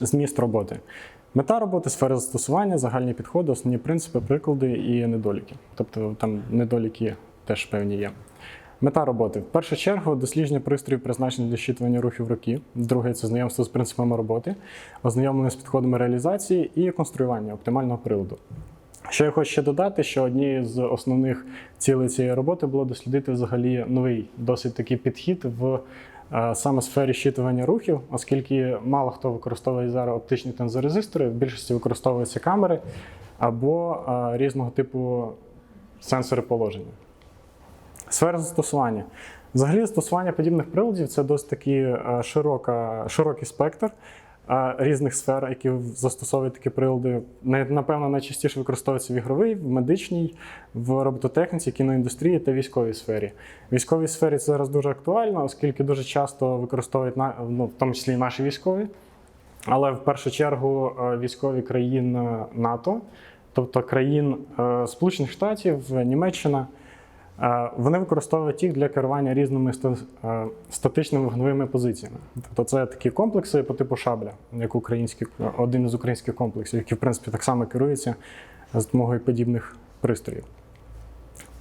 Зміст роботи. Мета роботи, сфера застосування, загальні підходи, основні принципи, приклади і недоліки. Тобто там недоліки теж певні є. Мета роботи. В першу чергу дослідження пристроїв, призначених для щитування рухів руки. Друге це знайомство з принципами роботи, ознайомлення з підходами реалізації і конструювання оптимального приладу. Що я хочу ще додати, що однією з основних цілей цієї роботи було дослідити взагалі новий досить такий підхід в саме сфері щитування рухів, оскільки мало хто використовує зараз оптичні тензорезистори, в більшості використовуються камери або різного типу сенсори положення. Сфера застосування. Взагалі, застосування подібних приладів це досить такий е, широка, широкий спектр різних сфер, які застосовують такі прилади. Напевно, найчастіше використовуються в ігровій, в медичній, в робототехніці, кіноіндустрії та військовій сфері. В військовій сфері це зараз дуже актуально, оскільки дуже часто використовують ну, в тому числі і наші військові. Але в першу чергу е, військові країн е, НАТО, тобто країн е, Сполучених Штатів, Німеччина, вони використовують їх для керування різними статичними вогневими позиціями. Тобто це такі комплекси по типу шабля, як український, один із українських комплексів, які в принципі так само керуються з допомогою подібних пристроїв.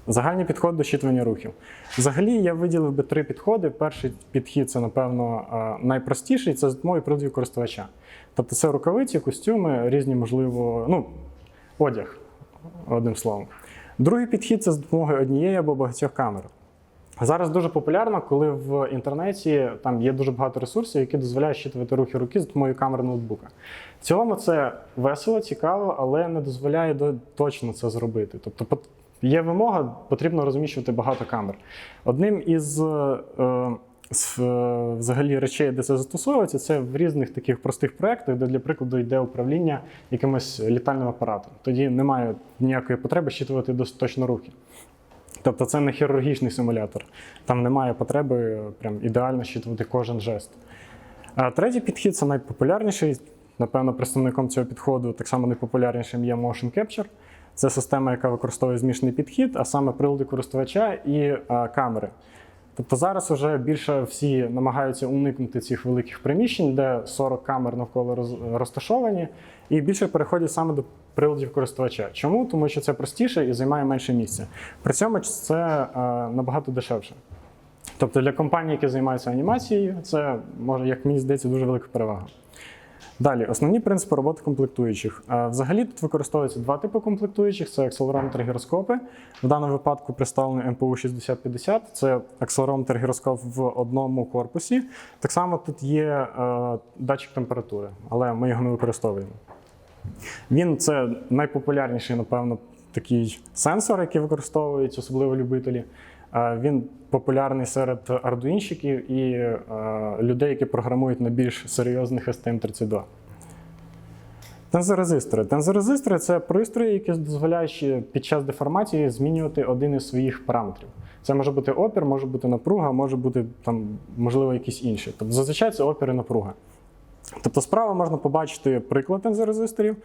Загальні підходи до щитування рухів. Взагалі, я виділив би три підходи. Перший підхід це, напевно, найпростіший це з допомогою приладів користувача. Тобто це рукавиці, костюми, різні, можливо, ну, одяг, одним словом. Другий підхід це з допомогою однієї або багатьох камер. Зараз дуже популярно, коли в інтернеті там є дуже багато ресурсів, які дозволяють щитувати рухи руки з допомогою камери ноутбука. В цілому це весело, цікаво, але не дозволяє точно це зробити. Тобто є вимога, потрібно розміщувати багато камер. Одним із е, взагалі речей, де це застосовується, це в різних таких простих проєктах, де для прикладу йде управління якимось літальним апаратом. Тоді немає ніякої потреби щитувати точно рухи. Тобто це не хірургічний симулятор. Там немає потреби прям ідеально щитувати кожен жест. А третій підхід це найпопулярніший. Напевно, представником цього підходу так само найпопулярнішим є Motion Capture. Це система, яка використовує змішаний підхід, а саме прилади користувача і а, камери. Тобто зараз вже більше всі намагаються уникнути цих великих приміщень, де 40 камер навколо роз- розташовані, і більше переходять саме до приладів користувача. Чому? Тому що це простіше і займає менше місця. При цьому це е, набагато дешевше. Тобто для компаній, які займаються анімацією, це може, як мені здається, дуже велика перевага. Далі, основні принципи роботи комплектуючих. Е, Взагалі тут використовуються два типи комплектуючих: це акселерометр гіроскопи. В даному випадку представлений МПУ 6050. Це акселерометр гіроскоп в одному корпусі. Так само тут є е, датчик температури, але ми його не використовуємо. Він це найпопулярніший, напевно, такий сенсор, який використовують, особливо любителі. Він популярний серед ардуїнщиків і е, людей, які програмують на більш серйозних STM32. Тензорезистори. Тензорезистори це пристрої, які дозволяють під час деформації змінювати один із своїх параметрів. Це може бути опір, може бути напруга, може бути там, можливо, якісь інші. Тобто зазвичай це опір і напруга. Тобто справа можна побачити приклад тензорезисторів.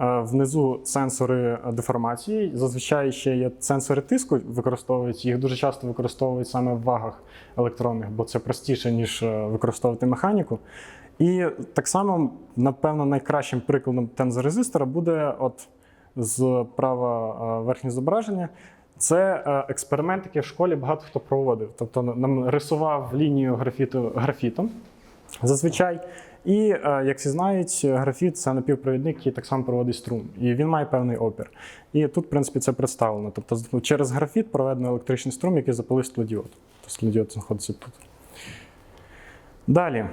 Е, Внизу сенсори деформації. Зазвичай ще є сенсори тиску, використовують їх дуже часто використовують саме в вагах електронних, бо це простіше, ніж е, використовувати механіку. І так само, напевно, найкращим прикладом тензорезистора буде от з права е, верхнє зображення. Це е, експеримент, який в школі багато хто проводив. Тобто нам рисував лінію графіту графітом зазвичай. І е, як всі знають, графіт це напівпровідник, який так само проводить струм, і він має певний опір. І тут, в принципі, це представлено. Тобто через графіт проведено електричний струм, який запалив склодіод. Тобто склодіод знаходиться тут. Далі.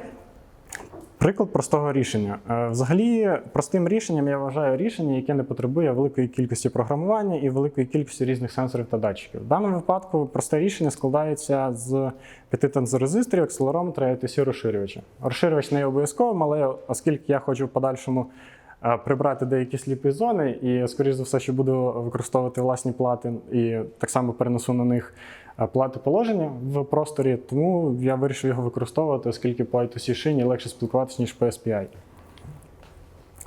Приклад простого рішення. Е, Взагалі, простим рішенням я вважаю рішення, яке не потребує великої кількості програмування і великої кількості різних сенсорів та датчиків. В даному випадку просте рішення складається з п'яти тензорезисторів, акселерометра і ITC розширювача. Розширювач не є обов'язковим, але оскільки я хочу в подальшому е, прибрати деякі сліпі зони, і, скоріш за все, що буду використовувати власні плати і так само перенесу на них плати положення в просторі, тому я вирішив його використовувати, оскільки по I2C шині легше спілкуватися, ніж по SPI.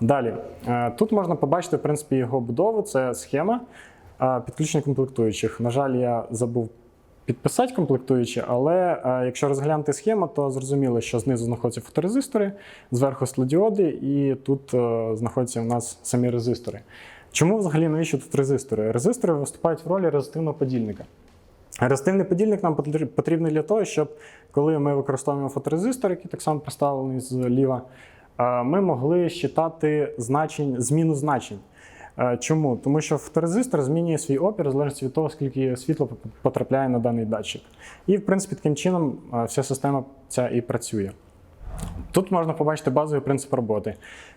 Далі, Е, тут можна побачити, в принципі, його будову. Це схема е, підключення комплектуючих. На жаль, я забув підписати комплектуючі, але е, якщо розглянути схему, то зрозуміло, що знизу знаходяться фоторезистори, зверху світлодіоди, і тут знаходяться у нас самі резистори. Чому взагалі навіщо тут резистори? Резистори виступають в ролі резистивного подільника. Резистивний подільник нам потр- потрібний для того, щоб коли ми використовуємо фоторезистор, який так само поставлений зліва, е, ми могли считати значень, зміну значень. Е, Чому? Тому що фоторезистор змінює свій опір в залежності від того, скільки світла потрапляє на даний датчик. І, в принципі, таким чином е, вся система ця і працює. Тут можна побачити базовий принцип роботи.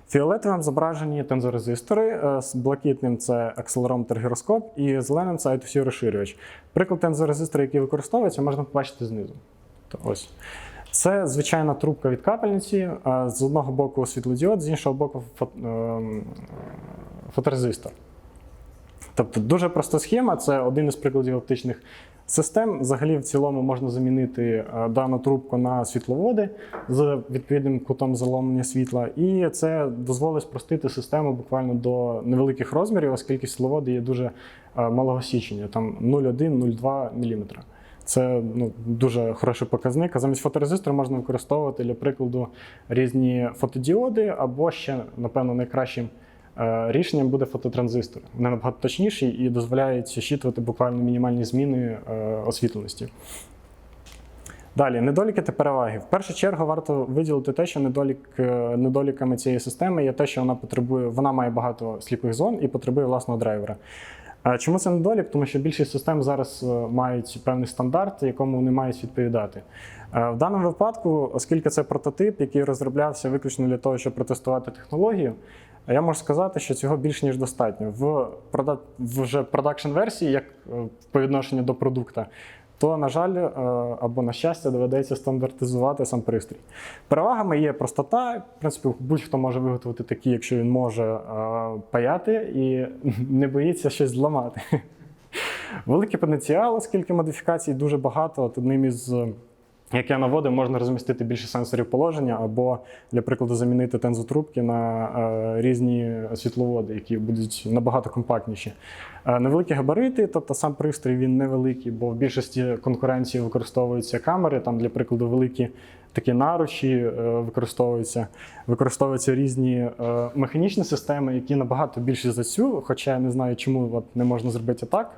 Фіолетовим зображені тензорезистори, е, з блакитним це акселерометр гіроскоп, і зеленим це I2C розширювач. Приклад тензорезистора, який використовується, можна побачити знизу. То ось. Це звичайна трубка від капельниці. е, З одного боку світлодіод, з іншого боку ем, фоторезистор. Тобто дуже проста схема, це один із прикладів оптичних систем. Взагалі, в цілому можна замінити е, дану трубку на світловоди з відповідним кутом заломлення світла, і це дозволить спростити систему буквально до невеликих розмірів, оскільки світловоди є дуже е, малого січення, там 0,1-0,2 мм. Це ну, дуже хороший показник. А замість фоторезистора можна використовувати, для прикладу, різні фотодіоди, або ще, напевно, найкращим рішенням буде фототранзистор. Вони набагато точніші і дозволяють щитувати буквально мінімальні зміни е, освітленості. Далі, недоліки та переваги. В першу чергу варто виділити те, що недолік, е, недоліками цієї системи є те, що вона потребує, вона має багато сліпих зон і потребує власного драйвера. Чому це недолік? Тому що більшість систем зараз е, мають певний стандарт, якому вони мають відповідати. Е, В даному випадку, оскільки це прототип, який розроблявся виключно для того, щоб протестувати технологію, я можу сказати, що цього більш ніж достатньо. В, вже продакшн версії, як е, по відношенню до продукта, то, на жаль, е, або на щастя, доведеться стандартизувати сам пристрій. Перевагами є простота. В принципі, будь-хто може виготовити такі, якщо він може е, паяти і не боїться щось зламати. Великий потенціал, оскільки модифікацій дуже багато. От одним із, як я наводив, можна розмістити більше сенсорів положення, або, для прикладу, замінити тензотрубки на е, різні світловоди, які будуть набагато компактніші. Е, невеликі габарити, тобто сам пристрій він невеликий, бо в більшості конкуренції використовуються камери, там, для прикладу, великі такі наручі е, використовуються. Використовуються різні е, механічні системи, які набагато більші за цю, хоча я не знаю, чому от, не можна зробити так.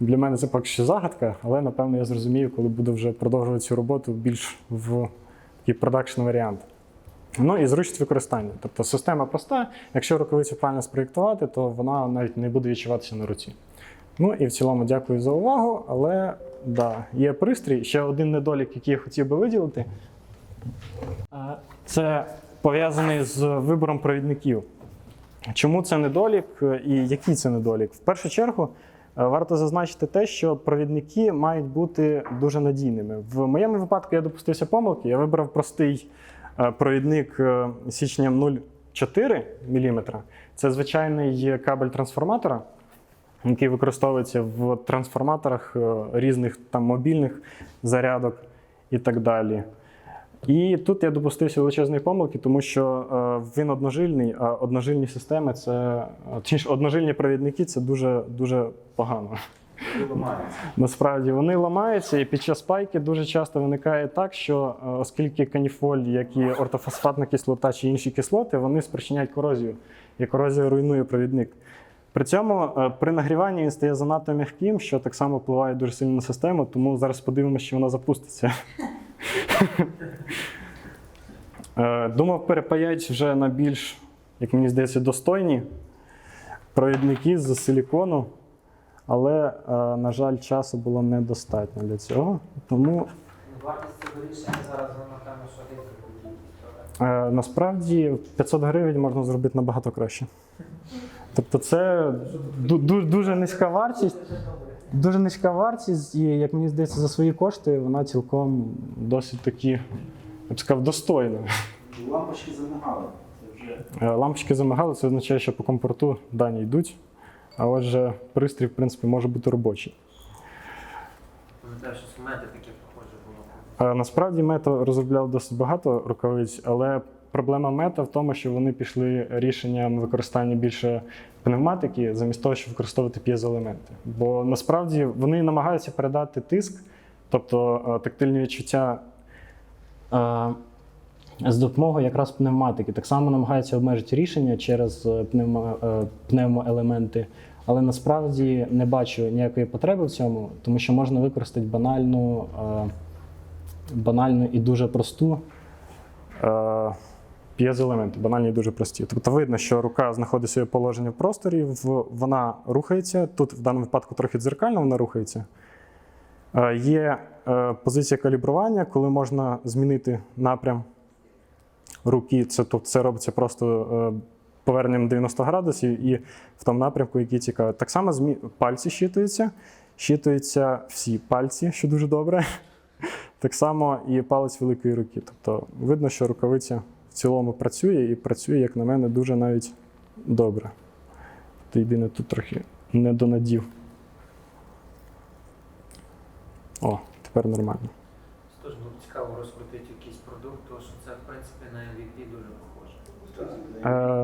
Для мене це поки що загадка, але напевно я зрозумію, коли буду вже продовжувати цю роботу більш в такий продакшн варіант. Ну і зручність використання. Тобто система проста. Якщо рукавицю правильно спроєктувати, то вона навіть не буде відчуватися на руці. Ну і в цілому дякую за увагу. Але да, є пристрій. Ще один недолік, який я хотів би виділити. Це пов'язаний з вибором провідників. Чому це недолік і який це недолік? В першу чергу варто зазначити те, що провідники мають бути дуже надійними. В моєму випадку я допустився помилки. Я вибрав простий е, провідник е, січням 0,4 мм. Це звичайний кабель трансформатора, який використовується в трансформаторах е, різних там мобільних зарядок і так далі. І тут я допустився величезної помилки, тому що е, він одножильний, а одножильні системи це точніше, одножильні провідники це дуже дуже погано. Насправді вони ламаються, і під час пайки дуже часто виникає так, що е, оскільки каніфоль, як і ортофосфатна кислота чи інші кислоти, вони спричиняють корозію, і корозія руйнує провідник. При цьому е, при нагріванні він стає занадто м'яким, що так само впливає дуже сильно на систему, тому зараз подивимося, чи вона запуститься. Е, Думав, перепаять вже на більш, як мені здається, достойні провідники з силікону, але, е, на жаль, часу було недостатньо для цього. Тому Вартість цього рішення зараз напевно, що е, насправді 500 гривень можна зробити набагато краще. Тобто, це ду- ду- дуже низька вартість. Дуже низька вартість, і, як мені здається, за свої кошти вона цілком досить таки, я б сказав, достойна. Лампочки замигали. Це вже Е, Лампочки замигали, це означає, що по компорту дані йдуть. А отже, пристрій, в принципі, може бути робочий. Пам'ятаю, що в мене таке похоже було. Е, Насправді мета розробляв досить багато рукавиць, але проблема мета в тому, що вони пішли рішенням використання більше пневматики, замість того, щоб використовувати п'єзоелементи. Бо насправді вони намагаються передати тиск, тобто е, тактильні відчуття. е, З допомогою якраз пневматики. Так само намагаються обмежити рішення через е, пневмо, пневмоелементи, але насправді не бачу ніякої потреби в цьому, тому що можна використати банальну, банальну і дуже просту п'єзоелементи, банальні дуже прості. Тобто видно, що рука знаходить своє положення в просторі, вона рухається. Тут в даному випадку трохи дзеркально вона рухається. Е, Є е, позиція калібрування, коли можна змінити напрям руки. Це, тобто це робиться просто е, поверненням 90 градусів і в тому напрямку, який цікавий. Так само змі... пальці щитуються, щитуються всі пальці, що дуже добре. Так само і палець великої руки. Тобто видно, що рукавиця в цілому працює і працює, як на мене, дуже навіть добре. Ти єдине тут трохи не донадів. О, тепер нормально. Тож було цікаво розкрутити якийсь продукт, тому що це в принципі на MVP дуже похоже. Е,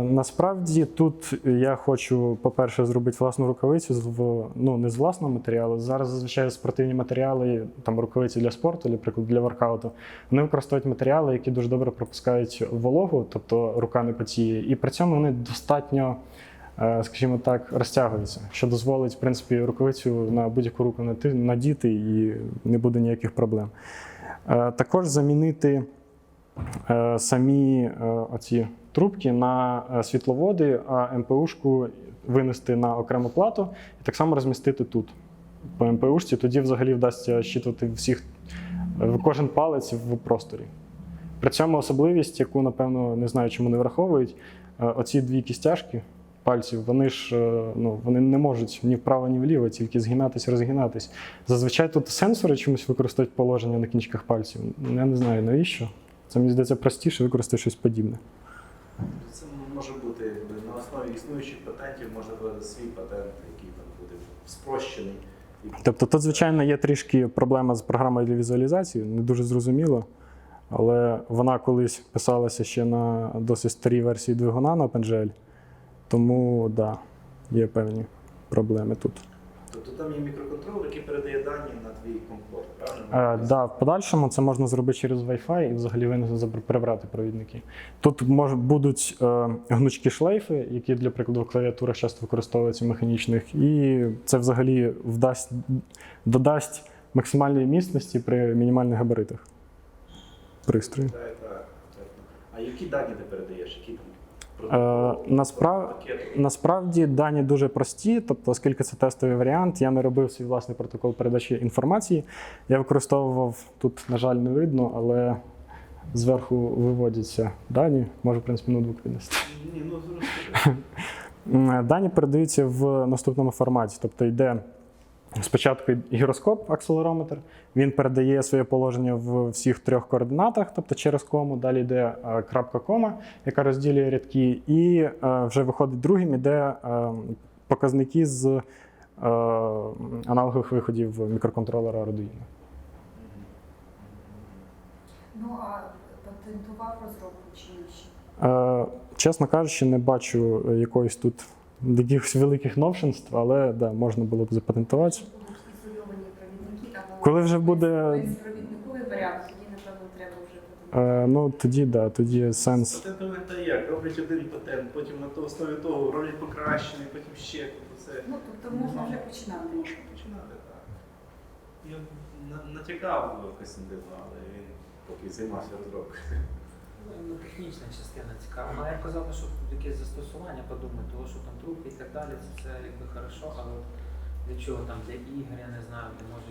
насправді тут я хочу, по-перше, зробити власну рукавицю з ну, не з власного матеріалу. Зараз зазвичай спортивні матеріали, там рукавиці для спорту, наприклад, для воркауту, вони використовують матеріали, які дуже добре пропускають вологу, тобто рука не потіє, і при цьому вони достатньо. е, Скажімо так, розтягуються, що дозволить в принципі рукавицю на будь-яку руку надіти і не буде ніяких проблем. Е, Також замінити е, самі е, оці трубки на е, світловоди, а МПУшку винести на окрему плату і так само розмістити тут. По МПУшці тоді взагалі вдасться щитувати всіх е, кожен палець в просторі. При цьому особливість, яку, напевно, не знаю, чому не враховують, е, оці дві кістяшки пальців, вони ж ну, вони не можуть ні вправо, ні вліво, тільки згинатись, розгинатись. Зазвичай тут сенсори чомусь використовують положення на кінчиках пальців. Я не знаю навіщо. Це мені здається простіше використати щось подібне. Це може бути якби, на основі існуючих патентів, можна буде свій патент, який там буде спрощений. Тобто тут, звичайно, є трішки проблема з програмою для візуалізації, не дуже зрозуміло. Але вона колись писалася ще на досить старій версії двигуна на OpenGL. Тому да, є певні проблеми тут. Тобто там є мікроконтролер, який передає дані на твій комфорт, правильно? Е, да, в подальшому це можна зробити через Wi-Fi і взагалі винести прибрати провідники. Тут мож, будуть е, гнучкі шлейфи, які для прикладу в клавіатурах часто використовуються в механічних, і це взагалі вдасть, додасть максимальної міцності при мінімальних габаритах пристрою. Так, так. А які дані ти передаєш? Які там насправ- Насправді дані дуже прості, тобто, оскільки це тестовий варіант, я не робив свій власний протокол передачі інформації. Я використовував тут, на жаль, не видно, але зверху виводяться дані. Можу, в принципі, ноутбук віднести. Ні, ну Дані передаються в наступному форматі. Тобто йде спочатку гіроскоп, акселерометр. Він передає своє положення в всіх трьох координатах, тобто через кому. Далі йде е, крапка кома, яка розділює рядки, і е, вже виходить другим, іде е, показники з аналогових виходів мікроконтролера Arduino. Ну а патентував розробку чи? Е, Чесно кажучи, не бачу якоїсь тут якихось великих новшинств, але да, можна було б запатентувати. Коли вже буде- безпровідниковий тоді напевно треба вже патентувати. Е, Ну тоді да, тоді є сенс. Патентовий та як? Роблять один патент, потім на то- основі того роблять покращений, потім ще. Це Ну тобто можна вже починати. можна починати, так. Я на- натякав Костянтину, але він поки займався розробкою. Ну, технічна частина цікава. Ну, я казав, що тут якесь застосування подумати, того, що там трубки і так далі, це, це якби хорошо, але для чого там, для ігор, я не знаю, де може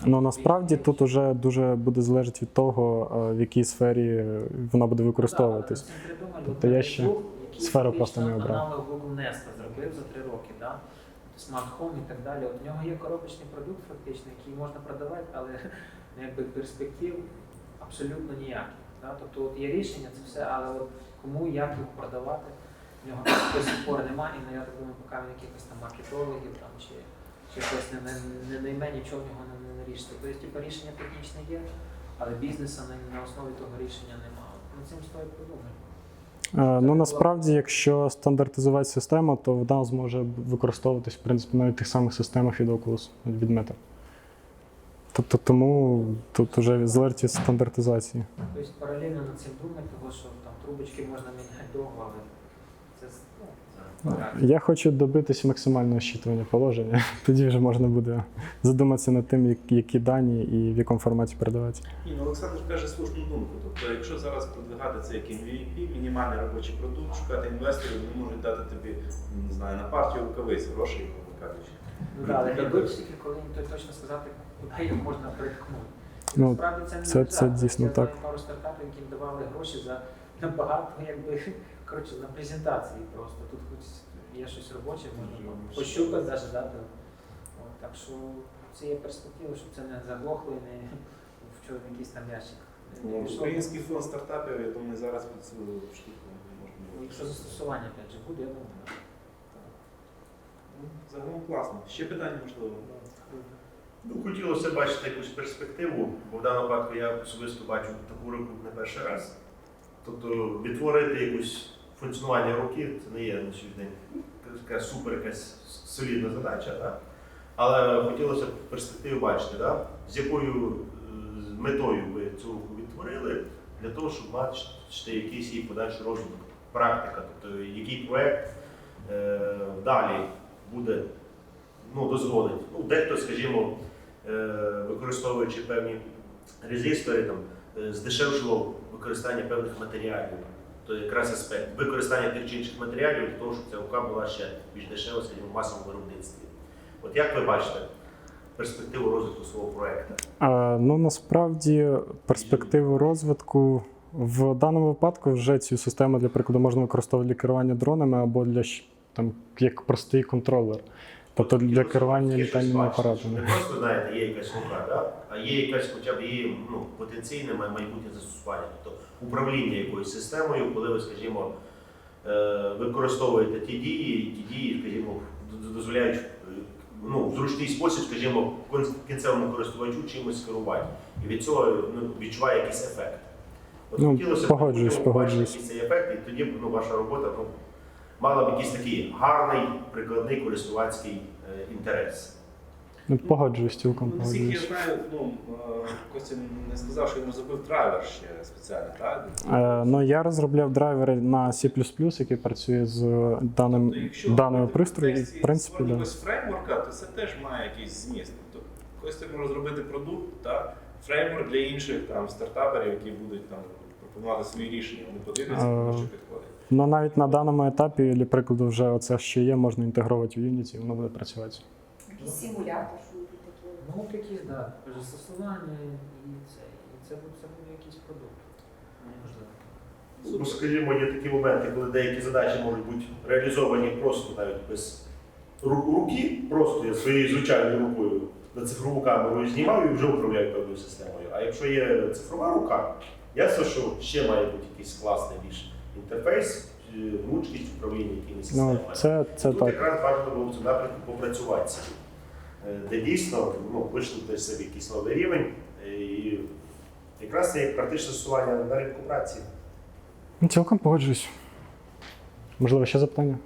там Ну насправді тут уже дуже буде залежати від того, е, в якій сфері вона буде використовуватись. Ну, так, але ми придумали, Тобто от я такий ще друг, який сферу просто не обрав. Аналог Google Nest зробив за три роки, да? Smart Home і так далі. От в нього є коробочний продукт, фактично, який можна продавати, але ну, якби перспектив абсолютно ніяких. Да? Тобто от є рішення, це все, але от кому як їх продавати, в нього до сих пор немає, і ну, я так думаю, поки він якихось там маркетологів там, чи, чи щось не, не, найме, нічого в нього не, не, не. Тобто, типу, рішення технічне є, але бізнесу на, на основі того рішення немає. Над цим стоїть подумати. Е, Ну насправді, якщо стандартизувати систему, то вона зможе використовуватись в принципі навіть тих самих системах від Oculus, від Meta. Тобто тому тут вже залежить від стандартизації. Тобто паралельно над цим думати, того, що там трубочки можна міняти довго, але це ну, це. Я хочу добитись максимального щитування положення. Тоді вже можна буде задуматися над тим, як- які дані і в якому форматі передавати. Ні, ну Олександр каже слушну думку. Тобто, якщо зараз продвигати це як MVP, мінімальний робочий продукт, шукати інвесторів, вони можуть дати тобі, не знаю, на партію рукавиць, грошей, кажучи. Ну, да, але не тільки коли їм то- точно сказати, куди їх можна приткнути. Ну, насправді це не це- так. це дійсно Я так. пару стартапів, яким давали гроші за набагато, якби, коротше, на презентації просто. Тут хоч є щось робоче, можна Ну, пощупати навіть, да, то, от, так що це є перспектива, щоб це не заглохло і не в чому якийсь там ящик. не Ну, пішло. Український фонд стартапів, я думаю, зараз під цю штуку можна. Ну, Якщо застосування опять же буде, я думаю. Ну, Загалом класно. Ще питання можливо. Ну, хотілося бачити якусь перспективу, бо в даному випадку я особисто бачу таку руку не перший раз. Тобто відтворити якусь функціонування руки це не є на сьогодні така супер якась солідна задача. Да? Але хотілося б перспективу бачити, да? з якою е, метою ви цю руку відтворили, для того, щоб бачити якийсь її подальший розвиток, практика, тобто який проект е, далі буде ну, дозволить. Ну, дехто, скажімо, е, використовуючи певні резистори, там, е, здешевшило використання певних матеріалів. То якраз аспект використання тих чи інших матеріалів для того, щоб ця рука була ще більш дешева, скажімо, в масовому виробництві. От як ви бачите перспективу розвитку свого проекту? Ну насправді перспективи розвитку в даному випадку вже цю систему для прикладу можна використовувати для керування дронами або для там як простий контролер. Тобто для керування літальними апаратами. Не просто знаєте, є якась рука, да? а є якась хоча б її ну, потенційне майбутнє застосування, тобто управління якоюсь системою, коли ви, скажімо, е, використовуєте ті дії, і ті дії, скажімо, дозволяють ну, в зручний спосіб, скажімо, кінцевому користувачу чимось керувати. І від цього ну, відчуває якийсь ефект. От Ну, хотілося б погоджуюсь, побачити погоджуюсь. якийсь цей ефект, і тоді ну, ваша робота ну, мала б якийсь такий гарний, прикладний користувацький е, інтерес. Ну, погоджуюсь, цілком Ну, Наскільки я знаю, ну, е, Костя не сказав, що він розробив драйвер ще спеціально, так? Е, Ну, я розробляв драйвери на C++, який працює з даним, Тобто, якщо даною пристрою, в принципі, да. якогось фреймворка, то це теж має якийсь зміст. Тобто Костя може зробити продукт, та, фреймворк для інших там, стартаперів, які будуть там, пропонувати свої рішення. Вони подивляться, Е, що підходить. Ну, навіть на даному етапі, для прикладу, вже оце, що є, можна інтегрувати в Unity, і воно буде працювати. Якийсь симулятор, що таке. Ну, от якісь, да, застосування і це, і це, буде- це буде якийсь продукт. Можливо. Ну, скажімо, є такі моменти, коли деякі задачі можуть бути реалізовані просто навіть без руки, просто я своєю звичайною рукою на цифрову камеру знімав і вже управляю певною системою. А якщо є цифрова рука, ясно, що ще має бути якийсь класний більш інтерфейс, е, гнучкість управління якимись Ну, системами. це, це Тут так. якраз варто було в цьому напрямку попрацювати, Е, де дійсно ну, вийшли для себе якийсь новий рівень. е, І якраз це як практичне застосування на ринку праці. Ну, Цілком погоджуюсь. Можливо, ще запитання?